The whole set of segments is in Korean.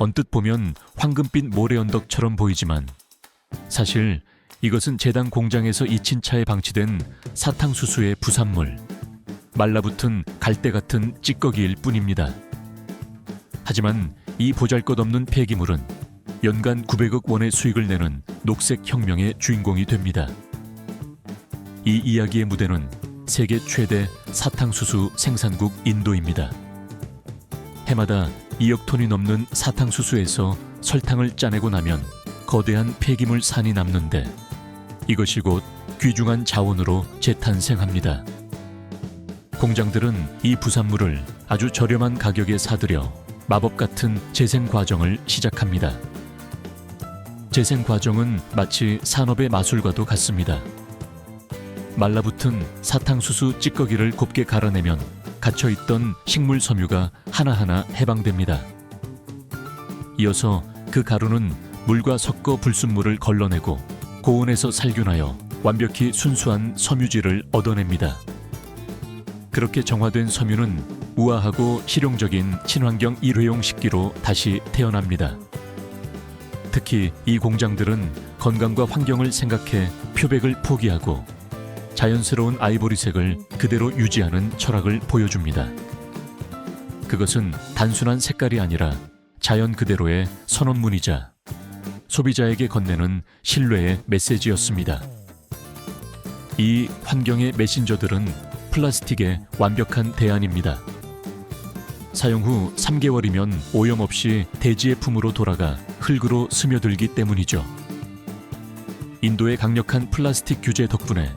언뜻 보면 황금빛 모래 언덕처럼 보이지만 사실 이것은 제당 공장에서 잊힌 차에 방치된 사탕수수의 부산물, 말라붙은 갈대 같은 찌꺼기일 뿐입니다. 하지만 이 보잘것없는 폐기물은 연간 900억 원의 수익을 내는 녹색 혁명의 주인공이 됩니다. 이 이야기의 무대는 세계 최대 사탕수수 생산국 인도입니다. 해마다 2억 톤이 넘는 사탕수수에서 설탕을 짜내고 나면 거대한 폐기물 산이 남는데 이것이 곧 귀중한 자원으로 재탄생합니다. 공장들은 이 부산물을 아주 저렴한 가격에 사들여 마법 같은 재생 과정을 시작합니다. 재생 과정은 마치 산업의 마술과도 같습니다. 말라붙은 사탕수수 찌꺼기를 곱게 갈아내면 갇혀 있던 식물 섬유가 하나하나 해방됩니다. 이어서 그 가루는 물과 섞어 불순물을 걸러내고 고온에서 살균하여 완벽히 순수한 섬유질을 얻어냅니다. 그렇게 정화된 섬유는 우아하고 실용적인 친환경 일회용 식기로 다시 태어납니다. 특히 이 공장들은 건강과 환경을 생각해 표백을 포기하고 자연스러운 아이보리색을 그대로 유지하는 철학을 보여줍니다. 그것은 단순한 색깔이 아니라 자연 그대로의 선언문이자 소비자에게 건네는 신뢰의 메시지였습니다. 이 환경의 메신저들은 플라스틱의 완벽한 대안입니다. 사용 후 3개월이면 오염 없이 대지의 품으로 돌아가 흙으로 스며들기 때문이죠. 인도의 강력한 플라스틱 규제 덕분에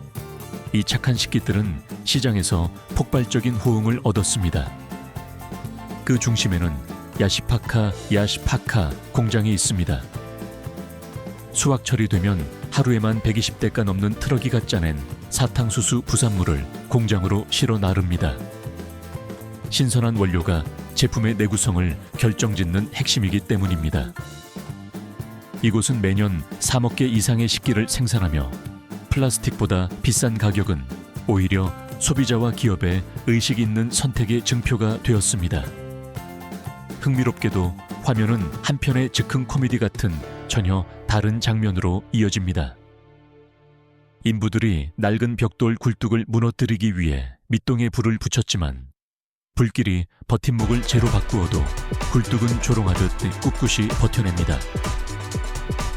이 착한 식기들은 시장에서 폭발적인 호응을 얻었습니다. 그 중심에는 야시파카 야시파카 공장이 있습니다. 수확철이 되면 하루에만 120대가 넘는 트럭이가 짜낸 사탕수수 부산물을 공장으로 실어 나릅니다. 신선한 원료가 제품의 내구성을 결정짓는 핵심이기 때문입니다. 이곳은 매년 3억 개 이상의 식기를 생산하며 플라스틱보다 비싼 가격은 오히려 소비자와 기업의 의식 있는 선택의 증표가 되었습니다. 흥미롭게도 화면은 한편의 즉흥 코미디 같은 전혀 다른 장면으로 이어집니다. 인부들이 낡은 벽돌 굴뚝을 무너뜨리기 위해 밑동에 불을 붙였지만 불길이 버팀목을 재로 바꾸어도 굴뚝은 조롱하듯 꿋꿋이 버텨냅니다.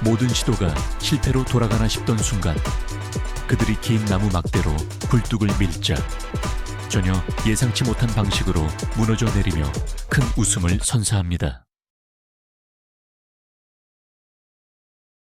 모든 시도가 실패로 돌아가나 싶던 순간 그들이 긴 나무 막대로 굴뚝을 밀자 전혀 예상치 못한 방식으로 무너져 내리며 큰 웃음을 선사합니다.